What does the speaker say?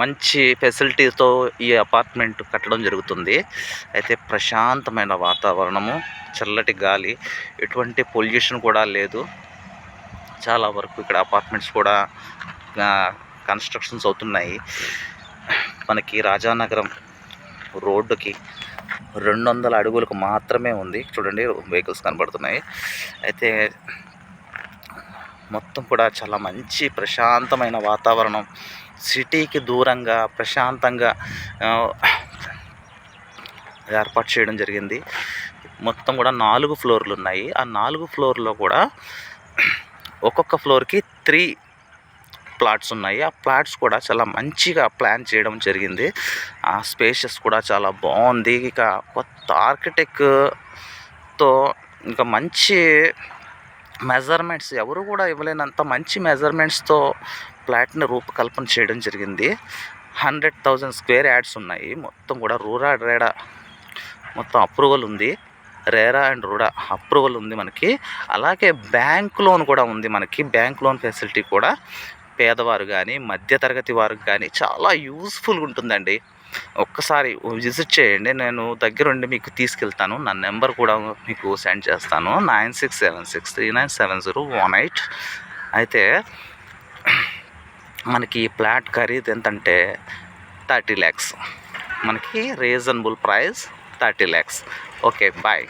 మంచి ఫెసిలిటీతో ఈ అపార్ట్మెంట్ కట్టడం జరుగుతుంది. అయితే ప్రశాంతమైన వాతావరణము చల్లటి గాలి ఎటువంటి పొల్యూషన్ కూడా లేదు. చాలా వరకు ఇక్కడ అపార్ట్మెంట్స్ కూడా కన్స్ట్రక్షన్స్ అవుతున్నాయి. మనకి రాజానగరం రోడ్డుకి రెండు వందల అడుగులకు మాత్రమే ఉంది. చూడండి వెహికల్స్ కనబడుతున్నాయి. అయితే మొత్తం కూడా చాలా మంచి ప్రశాంతమైన వాతావరణం. సిటీకి దూరంగా ప్రశాంతంగా ఏర్పాటు చేయడం జరిగింది. మొత్తం కూడా నాలుగు ఫ్లోర్లు ఉన్నాయి. ఆ నాలుగు ఫ్లోర్లో కూడా ఒక్కొక్క ఫ్లోర్కి త్రీ ప్లాట్స్ ఉన్నాయి. ఆ ప్లాట్స్ కూడా చాలా మంచిగా ప్లాన్ చేయడం జరిగింది. ఆ స్పేసెస్ కూడా చాలా బాగుంది. ఇక కొత్త ఆర్కిటెక్ట్తో ఇంకా మంచి మెజర్మెంట్స్ ఎవరు కూడా ఇవ్వలేనంత మంచి మెజర్మెంట్స్తో ఫ్లాట్ని రూపకల్పన చేయడం జరిగింది. హండ్రెడ్ థౌజండ్ స్క్వేర్ యాడ్స్ ఉన్నాయి. మొత్తం కూడా రూరా రేడా మొత్తం అప్రూవల్ ఉంది. రేరా అండ్ రూడా అప్రూవల్ ఉంది మనకి. అలాగే బ్యాంక్ లోన్ కూడా ఉంది మనకి. బ్యాంక్ లోన్ ఫెసిలిటీ కూడా పేదవారు కానీ మధ్యతరగతి వారికి కానీ చాలా యూస్ఫుల్గా ఉంటుందండి. ఒక్కసారి విజిట్ చేయండి. నేను దగ్గరుండి మీకు తీసుకెళ్తాను. నా నెంబర్ కూడా మీకు సెండ్ చేస్తాను. Nine six seven six three nine seven zero one eight. అయితే మనకి ఈ ఫ్లాట్ ఖరీదు ఎంతంటే థర్టీ ల్యాక్స్. మనకి reasonable price thirty lakhs. Okay bye.